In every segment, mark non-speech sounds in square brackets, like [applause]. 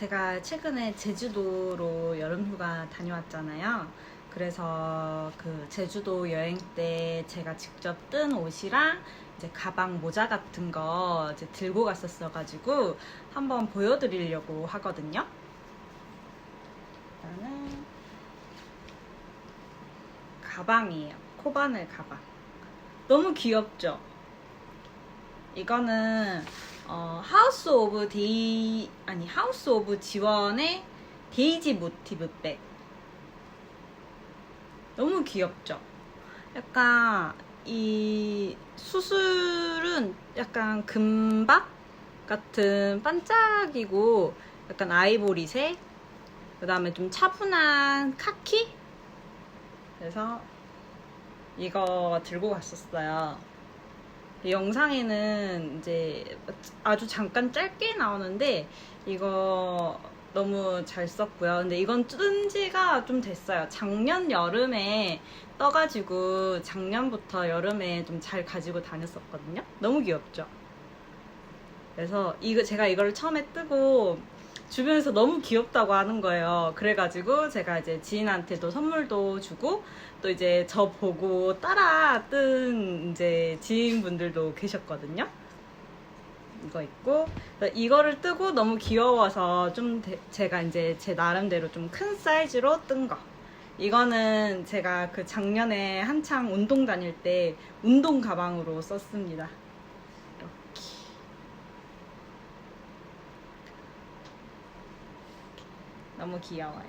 제가 최근에 제주도로 여름휴가 다녀왔잖아요. 그래서 그 제주도 여행 때 제가 직접 뜬 옷이랑 이제 가방 모자 같은 거 이제 들고 갔었어가지고 한번 보여드리려고 하거든요. 일단은 가방이에요. 코바늘 가방. 너무 귀엽죠? 이거는 어, 하우스 오브 데이 아니 하우스 오브 지원의 데이지 모티브 백 너무 귀엽죠? 약간 이 수술은 약간 금박 같은 반짝이고 약간 아이보리색 그 다음에 좀 차분한 카키? 그래서 이거 들고 갔었어요. 이 영상에는 이제 아주 잠깐 짧게 나오는데 이거 너무 잘 썼고요. 근데 이건 뜬 지가 좀 됐어요. 작년 여름에 떠가지고 작년부터 여름에 좀 잘 가지고 다녔었거든요. 너무 귀엽죠? 그래서 이거 제가 이걸 처음에 뜨고 주변에서 너무 귀엽다고 하는 거예요. 그래가지고 제가 이제 지인한테도 선물도 주고 또 이제 저 보고 따라 뜬 이제 지인분들도 계셨거든요. 이거 있고 이거를 뜨고 너무 귀여워서 좀 대- 제가 이제 제 나름대로 좀 큰 사이즈로 뜬 거. 이거는 제가 그 작년에 한창 운동 다닐 때 운동 가방으로 썼습니다. 이렇게. 너무 귀여워요.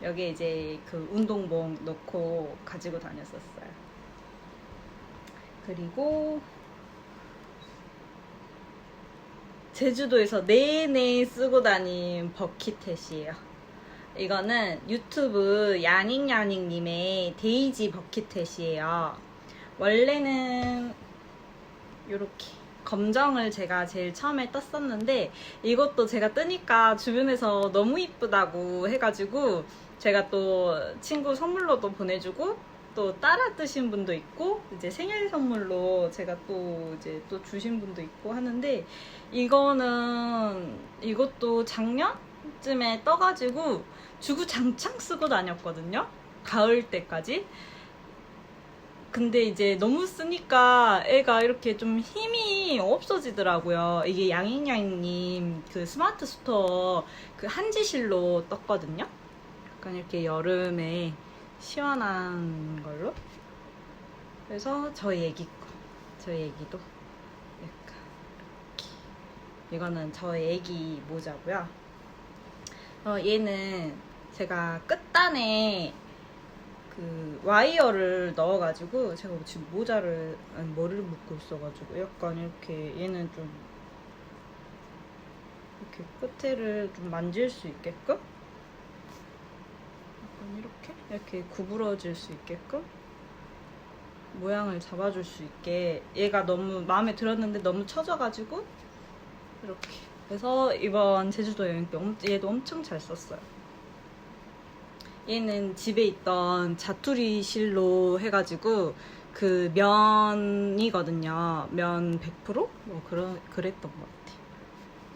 여기에 이제 그 운동복 넣고 가지고 다녔었어요. 그리고 제주도에서 내내 쓰고 다닌 버킷햇이에요. 이거는 유튜브 야닝야닝님의 데이지 버킷햇이에요. 원래는 이렇게 검정을 제가 제일 처음에 떴었는데 이것도 제가 뜨니까 주변에서 너무 이쁘다고 해가지고 제가 또 친구 선물로도 보내주고 또 따라 뜨신 분도 있고 이제 생일 선물로 제가 또 이제 또 주신 분도 있고 하는데 이거는 이것도 작년쯤에 떠가지고 주구장창 쓰고 다녔거든요. 가을 때까지 근데 이제 너무 쓰니까 애가 이렇게 좀 힘이 없어지더라고요. 이게 양잉양님 그 스마트 스토어 그 한지실로 떴거든요. 약간 이렇게 여름에 시원한 걸로. 그래서 저희 애기 거, 저희 애기도 약간 이렇게. 이거는 저희 애기 모자고요. 어, 얘는 제가 끝단에 그 와이어를 넣어가지고 제가 지금 모자를 아니 머리를 묶고 있어가지고 약간 이렇게 얘는 좀 이렇게 끝에를 좀 만질 수 있게끔? 약간 이렇게? 이렇게 구부러질 수 있게끔? 모양을 잡아줄 수 있게. 얘가 너무 마음에 들었는데 너무 처져가지고 이렇게. 그래서 이번 제주도 여행 때 엄- 얘도 엄청 잘 썼어요. 얘는 집에 있던 자투리 실로 해가지고 그 면이거든요. 면 100%? 뭐 그런 그랬던 것 같아.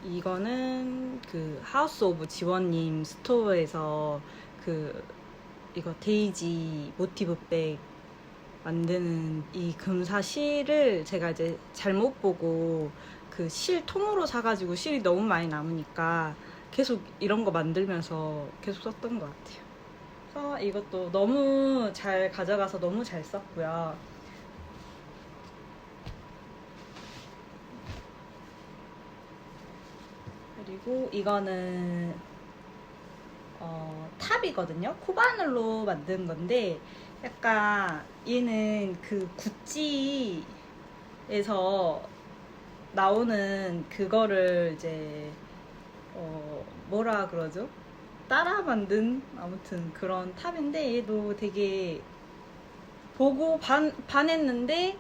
이거는 그 하우스 오브 지원님 스토어에서 그 이거 데이지 모티브 백 만드는 이 금사 실을 제가 이제 잘못 보고 그 실 통으로 사가지고 실이 너무 많이 남으니까 계속 이런 거 만들면서 계속 썼던 것 같아요. 그래서 이것도 너무 잘 가져가서 너무 잘 썼고요. 그리고 이거는 어, 탑이거든요. 코바늘로 만든 건데 약간 얘는 그 구찌에서 나오는 그거를 이제 어, 뭐라 그러죠? 따라 만든 아무튼 그런 탑인데 얘도 되게 보고 반, 반했는데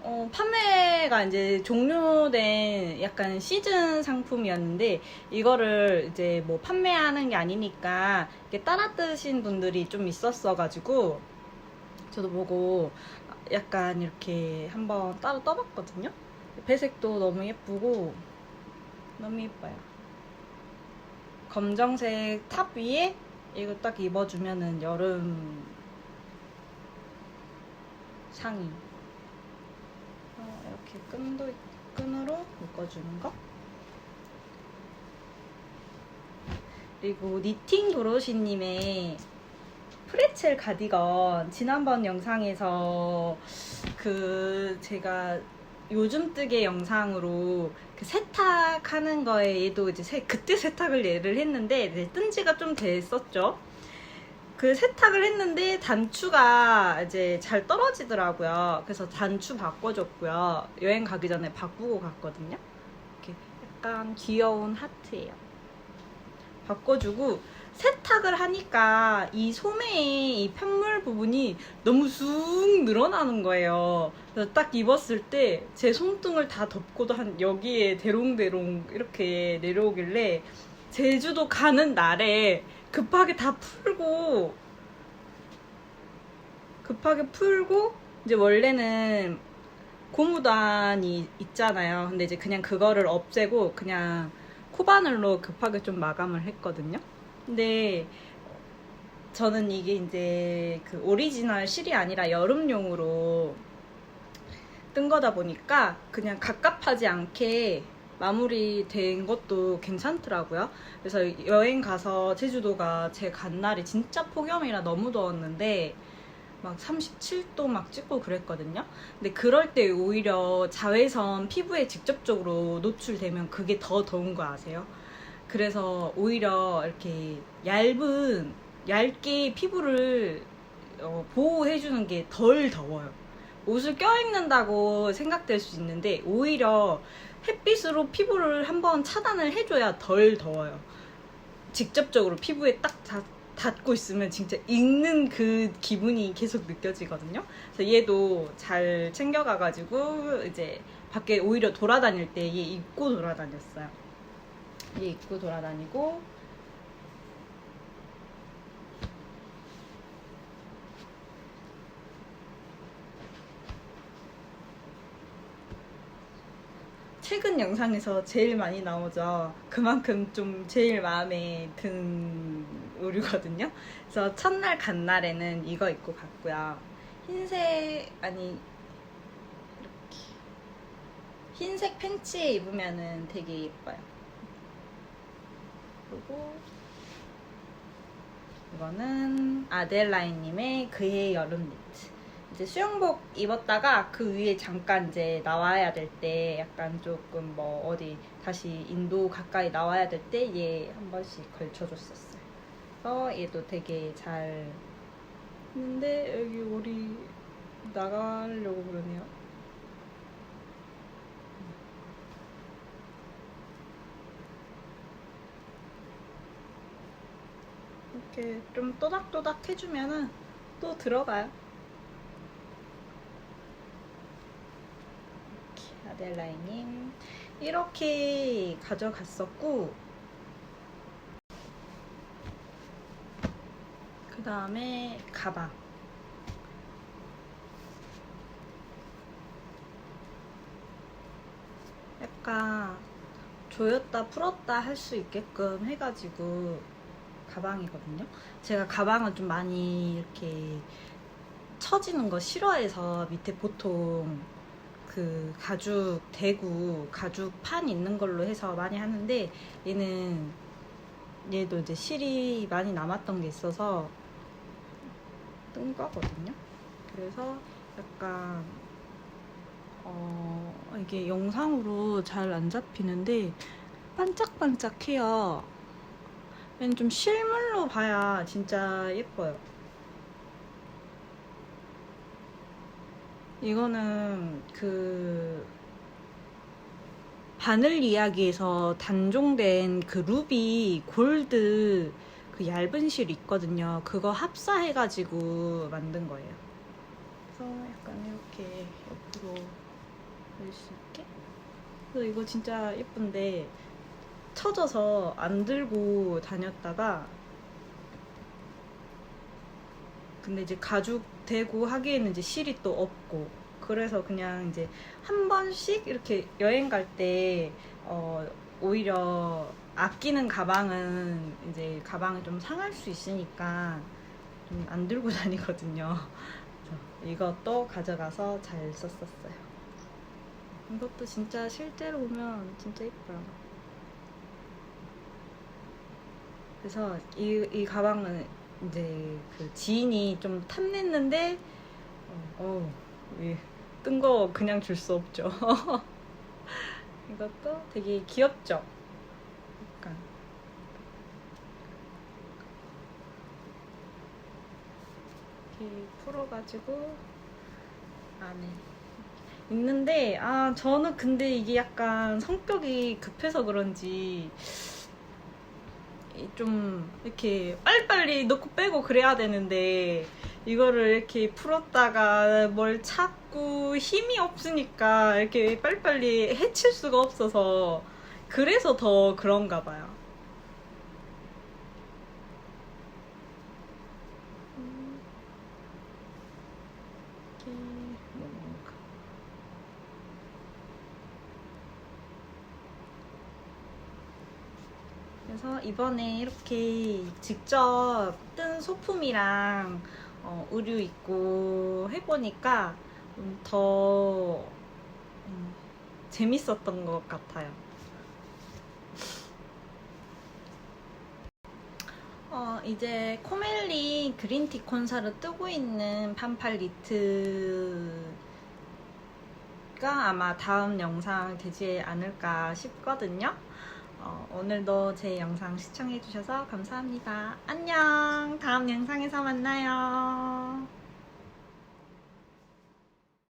어, 판매가 이제 종료된 약간 시즌 상품이었는데 이거를 이제 뭐 판매하는 게 아니니까 이렇게 따라 뜨신 분들이 좀 있었어 가지고 저도 보고 약간 이렇게 한번 따로 떠봤거든요. 배색도 너무 예쁘고 너무 예뻐요. 검정색 탑 위에 이거 딱 입어주면은 여름 상의. 어, 이렇게 끈도 끈으로 묶어주는 거. 그리고 니팅 도로시님의 프레첼 가디건 지난번 영상에서 그 제가 요즘 뜨개 영상으로 그 세탁하는 거에 얘도 이제 세- 그때 세탁을 얘를 했는데 이제 뜬 지가 좀 됐었죠. 그 세탁을 했는데 단추가 이제 잘 떨어지더라고요. 그래서 단추 바꿔줬고요. 여행 가기 전에 바꾸고 갔거든요. 이렇게 약간 귀여운 하트예요. 바꿔주고 세탁을 하니까 이 소매의 이 편물 부분이 너무 쑥 늘어나는 거예요. 그래서 딱 입었을 때 제 손등을 다 덮고도 한 여기에 대롱대롱 이렇게 내려오길래 제주도 가는 날에 급하게 다 풀고 급하게 풀고 이제 원래는 고무단이 있잖아요. 근데 이제 그냥 그거를 없애고 그냥 코바늘로 급하게 좀 마감을 했거든요. 근데 저는 이게 이제 그 오리지널 실이 아니라 여름용으로 뜬 거다 보니까 그냥 갑갑하지 않게 마무리된 것도 괜찮더라고요. 그래서 여행 가서 제주도가 제 간 날이 진짜 폭염이라 너무 더웠는데 막 37도 막 찍고 그랬거든요. 근데 그럴 때 오히려 자외선 피부에 직접적으로 노출되면 그게 더 더운 거 아세요? 그래서 오히려 이렇게 얇은 얇게 피부를 어, 보호해주는 게 덜 더워요. 옷을 껴입는다고 생각될 수 있는데 오히려 햇빛으로 피부를 한번 차단을 해줘야 덜 더워요. 직접적으로 피부에 딱 닿, 닿고 있으면 진짜 익는 그 기분이 계속 느껴지거든요. 그래서 얘도 잘 챙겨가가지고 이제 밖에 오히려 돌아다닐 때 얘 입고 돌아다녔어요. 얘 입고 돌아다니고 최근 영상에서 제일 많이 나오죠. 그만큼 좀 제일 마음에 든 의류거든요. 그래서 첫날 간 날에는 이거 입고 갔고요. 흰색 아니 이렇게 흰색 팬츠에 입으면은 되게 예뻐요. 그리고 이거는 아델라인님의 그의 여름 니트. 이제 수영복 입었다가 그 위에 잠깐 이제 나와야 될 때 약간 조금 뭐 어디 다시 인도 가까이 나와야 될 때 얘 한 번씩 걸쳐줬었어요. 그래서 얘도 되게 잘 했는데 여기 우리 나가려고 그러네요. 이렇게 좀 또닥또닥 해주면은 또 들어가요. 이렇게 아델라이님 이렇게 가져갔었고 그 다음에 가방 약간 조였다 풀었다 할 수 있게끔 해가지고 가방이거든요. 제가 가방은 좀 많이 이렇게 처지는 거 싫어해서 밑에 보통 그 가죽 대구 가죽 판 있는 걸로 해서 많이 하는데 얘는 얘도 이제 실이 많이 남았던 게 있어서 뜬 거거든요. 그래서 약간 어 이게 영상으로 잘 안 잡히는데 반짝반짝해요. 좀 실물로 봐야 진짜 예뻐요. 이거는 그 바늘 이야기에서 단종된 그 루비 골드 그 얇은 실 있거든요. 그거 합사해가지고 만든 거예요. 그래서 약간 이렇게 옆으로 낼수 있게. 그래서 이거 진짜 예쁜데 처져서 안 들고 다녔다가 근데 이제 가죽 대고 하기에는 이제 실이 또 없고 그래서 그냥 이제 한 번씩 이렇게 여행 갈때 어, 오히려 아끼는 가방은 이제 가방을 좀 상할 수 있으니까 좀 안 들고 [laughs] 다니거든요. 이것도 가져가서 잘 썼었어요. 이것도 진짜 실제로 보면 진짜 예뻐요. 그래서 이, 이 가방은 이제 그 지인이 좀 탐냈는데 어, 뜬거 그냥 줄 수 없죠. [laughs] 이것도 되게 귀엽죠. 약간 이렇게 풀어가지고 안에 있는데 아 저는 근데 이게 약간 성격이 급해서 그런지 이좀 이렇게 빨리빨리 넣고 빼고 그래야 되는데 이거를 이렇게 풀었다가 뭘 찾고 힘이 없으니까 이렇게 빨리빨리 해칠 수가 없어서 그래서 더 그런가 봐요. 그래서 이번에 이렇게 직접 뜬 소품이랑 어, 의류 입고 해보니까 음, 더 음, 재밌었던 것 같아요. 어, 이제 코멜리 그린티 콘사를 뜨고 있는 반팔 니트가 아마 다음 영상 되지 않을까 싶거든요. 어, 오늘도 제 영상 시청해주셔서 감사합니다. 안녕! 다음 영상에서 만나요.